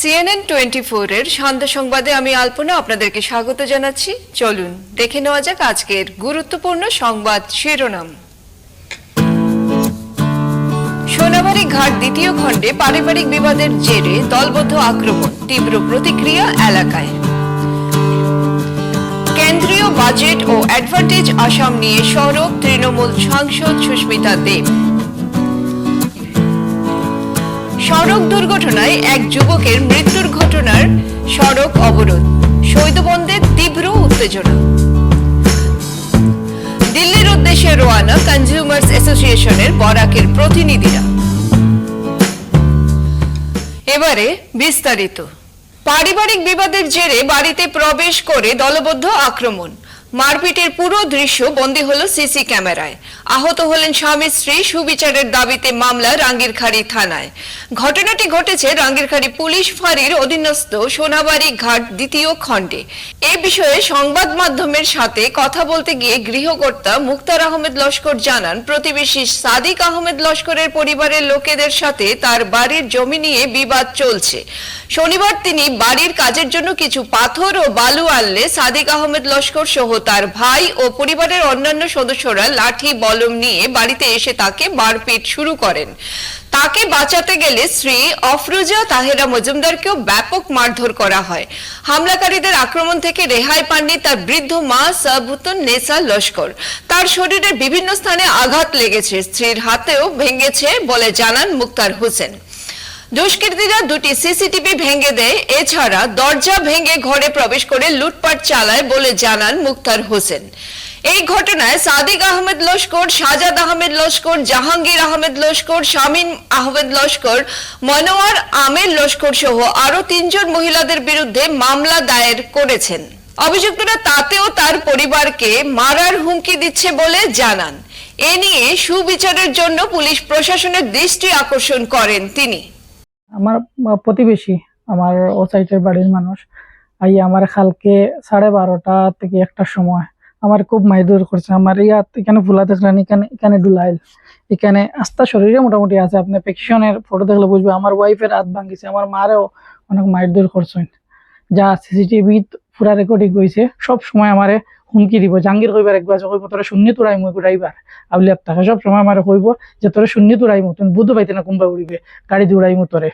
CNN twenty এর সন্ধ্যা সংবাদে আমি আলপনা আপনাদেরকে স্বাগত জানাচ্ছি। চলুন, দেখে নেওয়া যাক আজকের গুরুত্বপূর্ণ সংবাদ শিরোনাম। সোনাবাড়ি ঘাট দ্বিতীয় খণ্ডে পারিবারিক বিবাদের জেরে দলবদ্ধ আক্রমণ, তীব্র প্রতিক্রিয়া এলাকায়। কেন্দ্রীয় বাজেট ও অ্যাডভান্টেজ আসাম নিয়ে সড়ক তৃণমূল সাংসদ সুস্মিতা দেব। সড়ক দুর্ঘটনায় এক যুবকের মৃত্যুর ঘটনার সড়ক অবরোধ। শৈতবন্দে তীব্র উত্তেজনা। দিল্লির উদ্দেশ্যে রোয়ানা কনজিউমার্স অ্যাসোসিয়েশনের বরাকের প্রতিনিধিরা। এবারে বিস্তারিত। পারিবারিক বিবাদের জেরে বাড়িতে প্রবেশ করে দলবদ্ধ আক্রমণ। মারপিটের পুরো দৃশ্য বন্দী হলো সিসি ক্যামেরায়। আহত হলেন স্বামী স্ত্রী সুবিচারের দাবিতে মামলা রাঙ্গিরখাড়ি থানায়। ঘটনাটি ঘটেছে রাঙ্গিরখাড়ি পুলিশ ফাঁড়ির অধীনস্থ সোনাবাড়ি ঘাট দ্বিতীয় খণ্ডে। এ বিষয়ে সংবাদ মাধ্যমের সাথে কথা বলতে গিয়ে গৃহকর্তা মুক্তার আহমেদ লস্কর জানান, প্রতিবেশী সাদিক আহমেদ লস্করের পরিবারের লোকেদের সাথে তার বাড়ির জমি নিয়ে বিবাদ চলছে। শনিবার তিনি বাড়ির কাজের জন্য কিছু পাথর ও বালু আনলে সাদিক আহমেদ লস্কর সহ তার ভাই ও পরিবারের অন্যান্য সদস্যরা লাঠি বলম নিয়ে বাড়িতে এসে তাকে মারপিট শুরু করেন। তাকে বাঁচাতে গেলে স্ত্রী অফরুজা তাহেরা মজুমদারকেও ব্যাপক মারধর করা হয়। হামলাকারীদের আক্রমণ থেকে রেহাই পাননি তার বৃদ্ধ মা সাবুতন নেসা লস্কর। তার শরীরের বিভিন্ন স্থানে আঘাত লেগেছে, স্ত্রীর হাতেও ভেঙেছে বলে জানান মুক্তার হোসেন। দুষ্কৃতীরা দুটি সিসিটিভি ভেঙে দেয়, এছাড়া দরজা ভেঙে ঘরে প্রবেশ করে লুটপাট চালায় বলে জানান মুক্তার হোসেন। এই ঘটনায় সাদিক আহমেদ লস্কর, সাজাদ আহমেদ লস্কর, জাহাঙ্গীর আহমেদ লস্কর, শামীম আহমেদ লস্কর, মনোয়ার আমের লস্কর সহ আরও তিনজন মহিলাদের বিরুদ্ধে মামলা দায়ের করেছেন। অভিযুক্তরা তাতেও তার পরিবারকে মারার হুমকি দিচ্ছে বলে জানান। এ নিয়ে সুবিচারের জন্য পুলিশ প্রশাসনের দৃষ্টি আকর্ষণ করেন তিনি। আমার প্রতিবেশী, আমার ও সাইডের বাড়ির মানুষ আই আমার খালকে সাড়ে বারোটা থেকে একটার সময় আমার খুব মাইদুর করছে। আমার ইয়াত এখানে ফুলা দেখলেন এখানে এখানে ডুলাইল। এখানে আস্থা শরীরে মোটামুটি আছে। আপনি পেকশনের ফটো দেখলে বুঝবে আমার ওয়াইফের হাত ভাঙিছে, আমার মারেও অনেক মাইদুর করছেন। যা সিসিটিভি পুরা রেকর্ডিং হয়েছে সব সময় আমারে হুমকি দিব জাঙ্গির কইবার একবার কইব, তোরা শূন্য তোরাই মুই উড়াইবার আবলি আপনাকে সব সময় আমারে কইব যে, তোরা শূন্য তোরাই মতন বুধ পাইতে না কোনবা উড়িবে, গাড়ি দৌড়াই তোরে।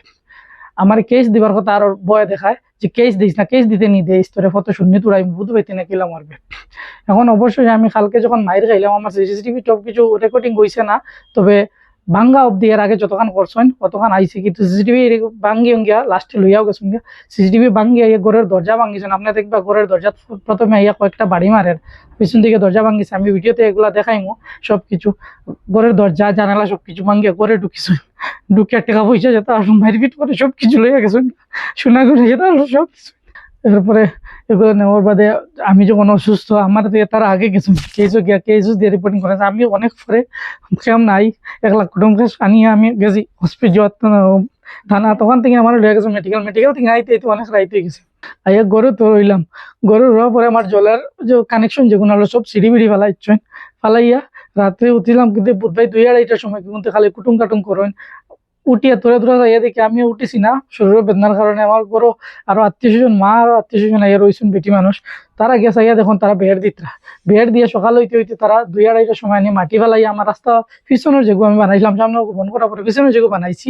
আমার কেস দিবার কথা আর বয় দেখায় যে কেস দিস না কেস দিতে নি দে তোরে ফটো শূন্য তোরাই বুধ পাইতে না কিলা মারবে এখন অবশ্যই আমি কালকে যখন মাইর খাইলাম, আমার সিসিটিভি সব কিছু রেকর্ডিং হইছে না, তবে ভাঙ্গা অব্দি এর আগে যতক্ষণ করছেন ততক্ষণ আইছে। কিন্তু সিসিটিভি ভাঙ্গি গিয়া লাস্টে লইয়াও গেছেন গিয়া। সিসিটিভি ভাঙ্গি আইয়া ঘরের দরজা ভাঙ্গিছেন। আপনি দেখবা ঘরের দরজা প্রথমে আইয়া কয়েকটা বাড়ি মারেন। পিছন দিকে দরজা ভাঙ্গিছে। আমি ভিডিওতে এগুলা দেখাইমু সব কিছু ঘরের দরজা, জানালা সব কিছু ভাঙ্গিয়া ঘরে ঢুকিছে ঢুকিয়া টাকা পয়সা যেতে আসুন, মারপিট করে সব কিছু লইয়া গেছেন সোনা করে যেতে সব কিছু এরপরে এগুলো নেওয়ার বাদে আমি যখন অসুস্থ, আমার দিয়ে তার আগে গেছি কেসও গিয়া কেসও দিয়ে রিপোর্টিং করেছে আমি অনেক পরে কেম নাই, এক লাখ কুটুম কেস আনিয়ে আমি গেছি হসপিটাল থানা, তখন থেকে আমার লয়ে গেছে মেডিকেল মেডিকেল থেকে আইতে আইতে অনেক রাইতে গেছে। আইয়া গরু তো রইলাম। গরু রোয়া পরে আমার জলের যে কানেকশন যেগুলো হলো সব সিঁড়ি বিড়ি ফেলাইছেন ফালাইয়া রাত্রে উঠিলাম কিন্তু বোধহয় দুই আড়াইটার সময় কিন্তু খালি কুটুম কাটুম করেন। উঠিয়া তোরা তোরা যাইয়া দেখি আমিও উঠিছি না। শরীরের বেদনার কারণে আমার গরু আরও আত্মীয় স্বজন, মা আরও আত্মীয় স্বজন আইয়া রয়েছেন বেটি মানুষ তারা গেছে আইয়া দেখুন তারা বের দিতরা বের দিয়ে সকাল হইতে হইতে তারা দুই আড়াইটার সময় নিয়ে মাটি ফেলাইয়া আমার রাস্তা পিছনের যেগু আমি বানাইছিলাম সামনে বন্ধ করার পরে পিছনের যেগু বানাইছি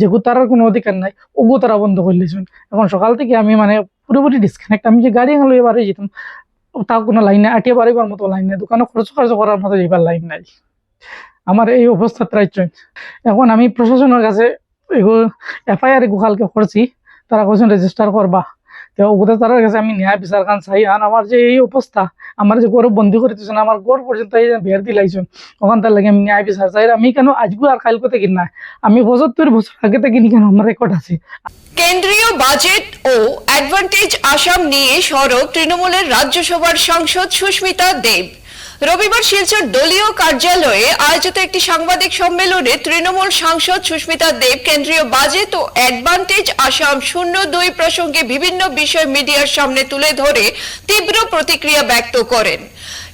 যেগু তারার কোনো অধিকার নাই। ওগু তারা বন্ধ করলেছেন এখন সকাল থেকে আমি মানে পুরোপুরি ডিসকানেক্ট আমি যে গাড়ি আনলো এবারে যেতাম তাও কোনো লাইন নাই। আটিয়ে বাড়িবার মতো লাইন নেই। দোকানে খরচ খরচ করার মতো এবার লাইন নাই। আমার এই অবস্থা ত্রাইছেন এখন আমি প্রশাসনের কাছে এফআইআর এগু কালকে করছি তারা কোথাও রেজিস্টার করবা তো তার কাছে আমি ন্যায় বিচার কান চাই আর আমার যে এই অবস্থা আমার যে গরু বন্দি করে দিয়েছেন আমার গড় পর্যন্ত এই বের দিলাইছেন ওখান তার লাগে আমি ন্যায় বিচার চাই, আমি কেন আজকে আর কালকে থেকে না আমি পঁচাত্তর বছর আগে থেকে কেন আমার রেকর্ড আছে। কেন্দ্রীয় বাজেট ও অ্যাডভান্টেজ আসাম নিয়ে সরব তৃণমূলের রাজ্যসভার সাংসদ সুস্মিতা দেব। রবিবার শিলচর দলীয় কার্যালয়ে আয়োজিত একটি সাংবাদিক সম্মেলনে তৃণমূল সাংসদ সুস্মিতা দেব, কেন্দ্রীয় বাজেট ও অ্যাডভান্টেজ আসাম শূন্য দুই প্রসঙ্গে বিভিন্ন বিষয় মিডিয়ার সামনে তুলে ধরে তীব্র প্রতিক্রিয়া ব্যক্ত করেন।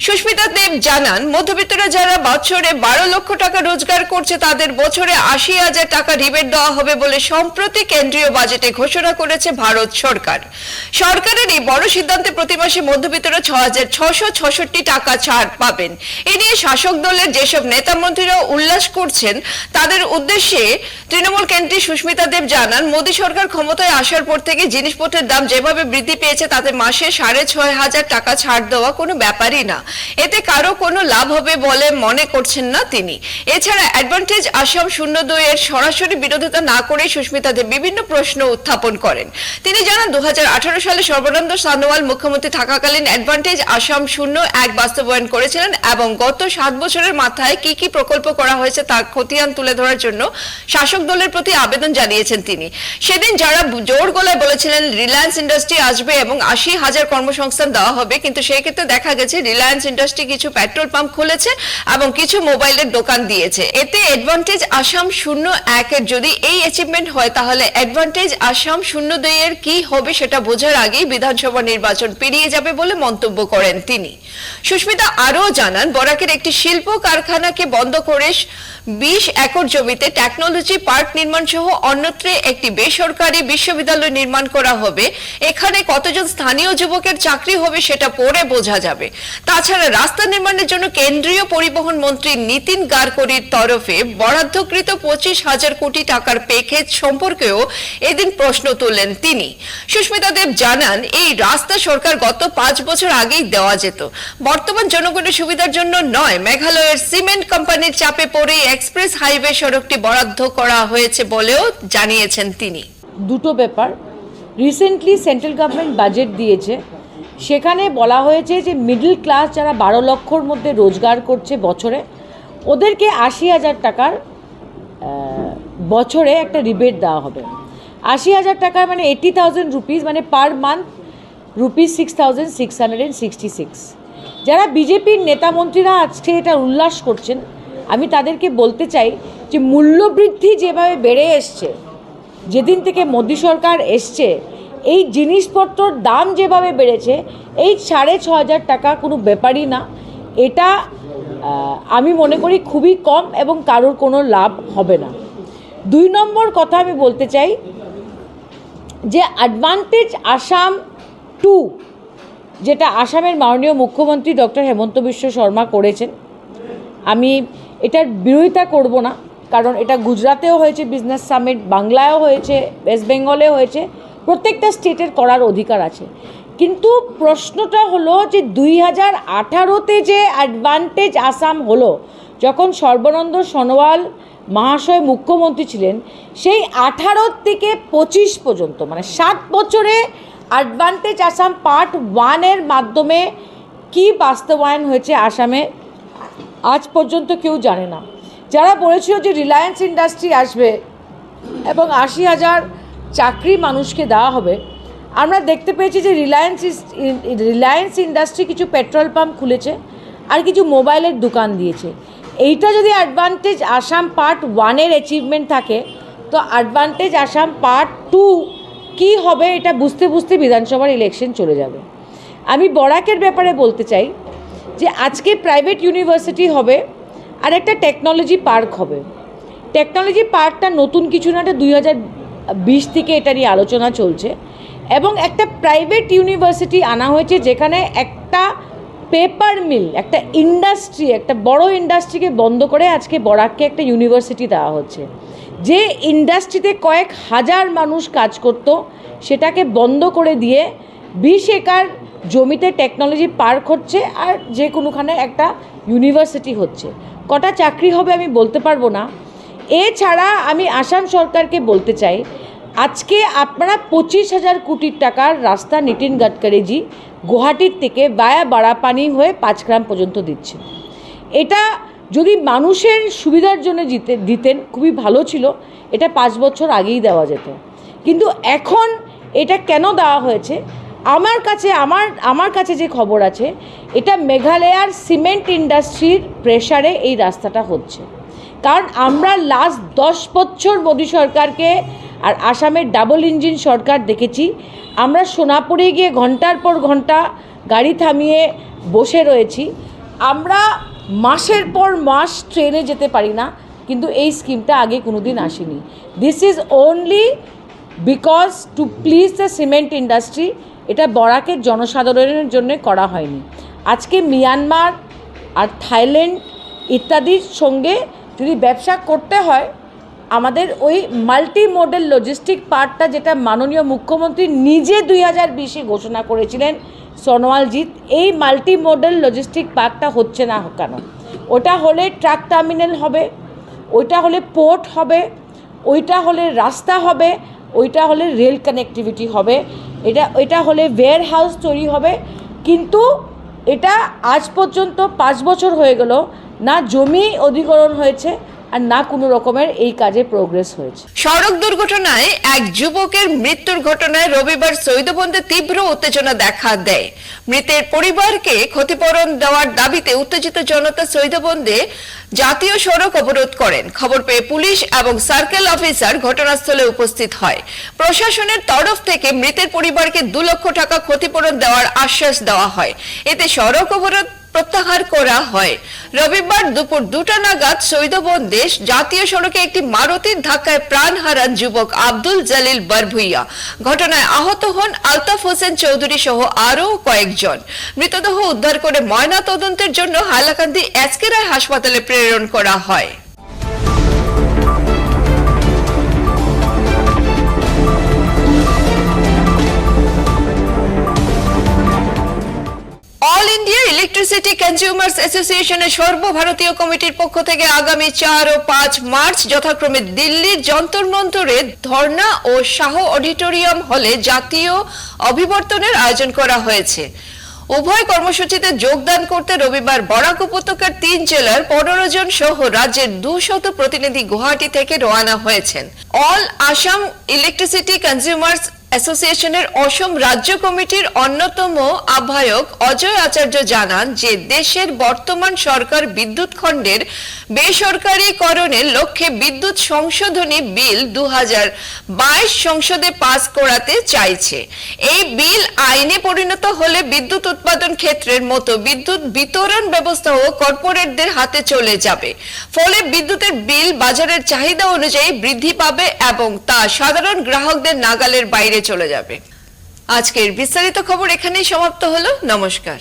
সুস্মিতা দেব জানান, মধ্যবিত্তরা যারা বছরে বারো লক্ষ টাকা রোজগার করছে, তাদের বছরে আশি হাজার টাকা রিবেট দেওয়া হবে বলে সম্প্রতি কেন্দ্রীয় বাজেটে ঘোষণা করেছে ভারত সরকার। সরকারের এই বড় সিদ্ধান্তে প্রতি মাসে মধ্যবিত্তরা ছ হাজার ছশো ছষট্টি টাকা ছাড় পাবেন। এ নিয়ে শাসক দলের যেসব নেতা মন্ত্রীরা উল্লাস করছেন, তাদের উদ্দেশ্যে তৃণমূল কেন্দ্রী সুস্মিতা দেব জানান, মোদী সরকার ক্ষমতায় আসার পর থেকে জিনিসপত্রের দাম যেভাবে বৃদ্ধি পেয়েছে, তাতে মাসে সাড়ে ছয় হাজার টাকা ছাড় দেওয়া কোনো ব্যাপারই না। এতে কারও কোনো লাভ হবে বলে মনে করছেন না তিনি। এছাড়া অ্যাডভান্টেজ আসাম শূন্য দুইয়ের সরাসরি বিরোধিতা না করে সুস্মিতা দেব বিভিন্ন প্রশ্ন উত্থাপন করেন। তিনি জানান দু সালে সর্বানন্দ সানোয়াল মুখ্যমন্ত্রী থাকাকালীন অ্যাডভান্টেজ আসাম শূন্য এক বাস্তবায়ন করেছিলেন এবং গত সাত বছরের মাথায় কি কি প্রকল্প করা হয়েছে তার খতিয়ান তুলে ধরার জন্য শাসক দলের প্রতি আবেদন জানিয়েছেন তিনি। সেদিন যারা জোর গলায় বলেছিলেন, রিলায়েন্স ইন্ডাস্ট্রি আসবে এবং আশি হাজার কর্মসংস্থান দেওয়া হবে, কিন্তু সেই ক্ষেত্রে দেখা গেছে, রিলায়েন্স ইন্ডাস্ট্রি কিছু পেট্রোল পাম্প খুলেছে এবং কিছু মোবাইলের দোকান দিয়েছে। এতে অ্যাডভান্টেজ আসাম শূন্য একের যদি এই অ্যাচিভমেন্ট হয়, তাহলে অ্যাডভান্টেজ আসাম শূন্য দুইয়ের কি হবে সেটা বোঝার আগেই বিধানসভা নির্বাচন পেরিয়ে যাবে বলে মন্তব্য করেন তিনি। সুস্মিতা আরও জানান, বরাকের একটি শিল্প কারখানাকে বন্ধ করে বিশ একর জমিতে টেকনোলজি পার্ক নির্মাণ সহ অন্যত্রে একটি বেসরকারি বিশ্ববিদ্যালয় নির্মাণ করা হবে। এখানে কতজন স্থানীয় যুবকের চাকরি হবে সেটা পরে বোঝা যাবে। তাছাড়া রাস্তা নির্মাণের জন্য কেন্দ্রীয় পরিবহন মন্ত্রী নীতিন গাডকারির তরফে বরাদ্দকৃত পঁচিশ হাজার কোটি টাকার প্যাকেজ সম্পর্কেও এদিন প্রশ্ন তুললেন তিনি। সুস্মিতা দেব জানান, এই রাস্তা সরকার গত পাঁচ বছর আগেই দেওয়া যেত। বর্তমান জনগণের সুবিধার জন্য নয়, মেঘালয়ের সিমেন্ট কোম্পানির চাপে পড়ে এক্সপ্রেস হাইওয়ে সড়কটি বরাদ্দ করা হয়েছে বলেও জানিয়েছেন তিনি। দুটো ব্যাপার। রিসেন্টলি সেন্ট্রাল গভর্নমেন্ট বাজেট দিয়েছে সেখানে বলা হয়েছে যে মিডল ক্লাস যারা বারো লক্ষর মধ্যে রোজগার করছে বছরে, ওদেরকে আশি হাজার টাকার বছরে একটা রিবেট দেওয়া হবে। আশি হাজার টাকা মানে এইটি থাউজেন্ড রুপিস মানে per month rupees six thousand six hundred sixty six যারা বিজেপির নেতা মন্ত্রীরা আজকে এটা উল্লাস করছেন, আমি তাদেরকে বলতে চাই যে মূল্যবৃদ্ধি যেভাবে বেড়ে এসছে, যেদিন থেকে মোদী সরকার এসছে এই জিনিসপত্রর দাম যেভাবে বেড়েছে, এই সাড়ে ছ হাজার টাকা কোনো ব্যাপারই না। এটা আমি মনে করি খুবই কম এবং কারোর কোনো লাভ হবে না। দুই নম্বর কথা আমি বলতে চাই যে অ্যাডভান্টেজ আসাম টু যেটা আসামের মাননীয় মুখ্যমন্ত্রী ডক্টর হেমন্ত বিশ্ব শর্মা করেছেন। আমি এটার বিরোধিতা করব না, কারণ এটা গুজরাতেও হয়েছে, বিজনেস সামিট বাংলায়ও হয়েছে, ওয়েস্ট বেঙ্গলেও হয়েছে। প্রত্যেকটা স্টেটের করার অধিকার আছে। কিন্তু প্রশ্নটা হলো যে দুই হাজার আঠারোতে যে অ্যাডভান্টেজ আসাম হলো, যখন সর্বানন্দ সোনোয়াল মহাশয় মুখ্যমন্ত্রী ছিলেন, সেই আঠারো থেকে পঁচিশ পর্যন্ত মানে সাত বছরে অ্যাডভান্টেজ আসাম পার্ট ওয়ানের মাধ্যমে কি বাস্তবায়ন হয়েছে আসামে, আজ পর্যন্ত কেউ জানে না। যারা বলেছিল যে রিলায়েন্স ইন্ডাস্ট্রি আসবে এবং আশি হাজার চাকরি মানুষকে দেওয়া হবে। আমরা দেখতে পেয়েছি যে রিলায়েন্স রিলায়েন্স ইন্ডাস্ট্রি কিছু পেট্রোল পাম্প খুলেছে আর কিছু মোবাইলের দোকান দিয়েছে। এইটা যদি অ্যাডভান্টেজ আসাম পার্ট ওয়ানের অ্যাচিভমেন্ট থাকে, তো অ্যাডভান্টেজ আসাম পার্ট টু কী হবে এটা বুঝতে বুঝতে বিধানসভার ইলেকশন চলে যাবে। আমি বরাকের ব্যাপারে বলতে চাই যে আজকে প্রাইভেট ইউনিভার্সিটি হবে আর একটা টেকনোলজি পার্ক হবে। টেকনোলজি পার্কটা নতুন কিছু না, এটা দুই হাজার বিশ থেকে এটা নিয়ে আলোচনা চলছে। এবং একটা প্রাইভেট ইউনিভার্সিটি আনা হয়েছে যেখানে একটা পেপার মিল একটা ইন্ডাস্ট্রি একটা বড় ইন্ডাস্ট্রিকে বন্ধ করে আজকে বরাককে একটা ইউনিভার্সিটি দেওয়া হচ্ছে। যে ইন্ডাস্ট্রিতে কয়েক হাজার মানুষ কাজ করতো, সেটাকে বন্ধ করে দিয়ে বিশ একর জমিতে টেকনোলজি পার্ক হচ্ছে আর যে কোনোখানে একটা ইউনিভার্সিটি হচ্ছে। কটা চাকরি হবে আমি বলতে পারব না। এছাড়া আমি আসাম সরকারকে বলতে চাই, আজকে আপনারা পঁচিশ হাজার কোটি টাকার রাস্তা নিতিন গাডকারিজি গুয়াহাটির থেকে বায়া বাড়াপানি হয়ে পাঁচগ্রাম পর্যন্ত দিচ্ছে এটা যদি মানুষের সুবিধার জন্য জিতে, দিতেন, খুবই ভালো ছিল, এটা পাঁচ বছর আগেই দেওয়া যেত। কিন্তু এখন এটা কেন দেওয়া হয়েছে? আমার কাছে, আমার আমার কাছে যে খবর আছে, এটা মেঘালয়ার সিমেন্ট ইন্ডাস্ট্রির প্রেসারে এই রাস্তাটা হচ্ছে। কারণ আমরা লাস্ট দশ বছর মোদী সরকারকে আর আসামের ডাবল ইঞ্জিন সরকার দেখেছি। আমরা সোনাপুরে গিয়ে ঘণ্টার পর ঘণ্টা গাড়ি থামিয়ে বসে রয়েছি। আমরা মাসের পর মাস ট্রেনে যেতে পারি না, কিন্তু এই স্কিমটা আগে কোনো দিন আসেনি। This is only because to please the cement industry এটা বরাকের জনসাধারণের জন্য করা হয়নি। আজকে মিয়ানমার আর থাইল্যান্ড ইত্যাদির সঙ্গে যদি ব্যবসা করতে হয়, আমাদের ওই মাল্টি মডেল লজিস্টিক পার্টটা যেটা মাননীয় মুখ্যমন্ত্রী নিজে দুই হাজার বিশে ঘোষণা করেছিলেন, সোনোয়ালজিৎ, এই মাল্টি মডেল লজিস্টিক পার্কটা হচ্ছে না কেন? ওটা হলে ট্রাক টার্মিনাল হবে, ওইটা হলে পোর্ট হবে, ওইটা হলে রাস্তা হবে, ওইটা হলে রেল কানেক্টিভিটি হবে, এটা এটা হলে ওয়্যার হাউস তৈরি হবে। কিন্তু এটা আজ পর্যন্ত পাঁচ বছর হয়ে গেল না জমি অধিগ্রহণ হয়েছে আর না কোনো রকমের এই কাজে প্রোগ্রেস হয়েছে। সড়ক দুর্ঘটনায় এক যুবকের মৃত্যুর ঘটনায় রবিবার সৈদবন্দে তীব্র উত্তেজনা দেখা দেয়। মৃতের পরিবারকে ক্ষতিপূরণ দেওয়ার দাবিতে উত্তেজিত জনতা সৈদবন্দে জাতীয় সড়ক অবরোধ করেন। খবর পেয়ে পুলিশ এবং সার্কেল অফিসার ঘটনাস্থলে উপস্থিত হয়। প্রশাসনের তরফ থেকে মৃতের পরিবারকে দু লক্ষ টাকা ক্ষতিপূরণ দেওয়ার আশ্বাস দেওয়া হয়। এতে সড়ক অবরোধ প্রত্যাহার করা হয়। রবিবার দুপুর দুটা নাগাদ সৈদবন্দে জাতীয় সড়কে একটি মারুতির ধাক্কায় প্রাণ হারান যুবক আব্দুল জালিল বারভুইয়া। ঘটনায় আহত হন আলতাফ হোসেন চৌধুরী সহ আরও কয়েকজন। মৃতদেহ উদ্ধার করে ময়না তদন্তের জন্য হাইলাকান্দি এসকে রায় হাসপাতালে প্রেরণ করা হয়। ইলেকট্রিসিটি কনজিউমার্স অ্যাসোসিয়েশনের সর্বভারতীয় কমিটির পক্ষ থেকে আগামী চার ও পাঁচ মার্চ যথাক্রমে দিল্লির যন্তর মন্তরে ধর্ণা ও শাহ অডিটোরিয়াম হলে জাতীয় অভিবর্তনের আয়োজন করা হয়েছে। উভয় কর্মসূচিতে যোগদান করতে রবিবার বরাক উপত্যকার তিন জেলার পনেরো জন সহ রাজ্যের দুশত প্রতিনিধি গুয়াহাটি থেকে রওনা হয়েছেন। অল আসাম ইলেকট্রিসিটি কনজিউমার্স অ্যাসোসিয়েশনের অসম রাজ্য কমিটির অন্যতম আহ্বায়ক অজয় আচার্য জানান যে দেশের বর্তমান সরকার বিদ্যুৎ খণ্ডের বেসরকারীকরণের লক্ষ্যে বিদ্যুৎ সংশোধনী বিল দু সংসদে পাস করাতে চাইছে। এই বিল আইনে পরিণত হলে বিদ্যুৎ উৎপাদন ক্ষেত্রের মতো বিদ্যুৎ বিতরণ ব্যবস্থাও কর্পোরেটদের হাতে চলে যাবে। ফলে বিদ্যুতের বিল বাজারের চাহিদা অনুযায়ী বৃদ্ধি পাবে এবং তা সাধারণ গ্রাহকদের নাগালের বাইরে চলে যাবে। আজকের বিস্তারিত খবর এখানেই সমাপ্ত হলো। নমস্কার।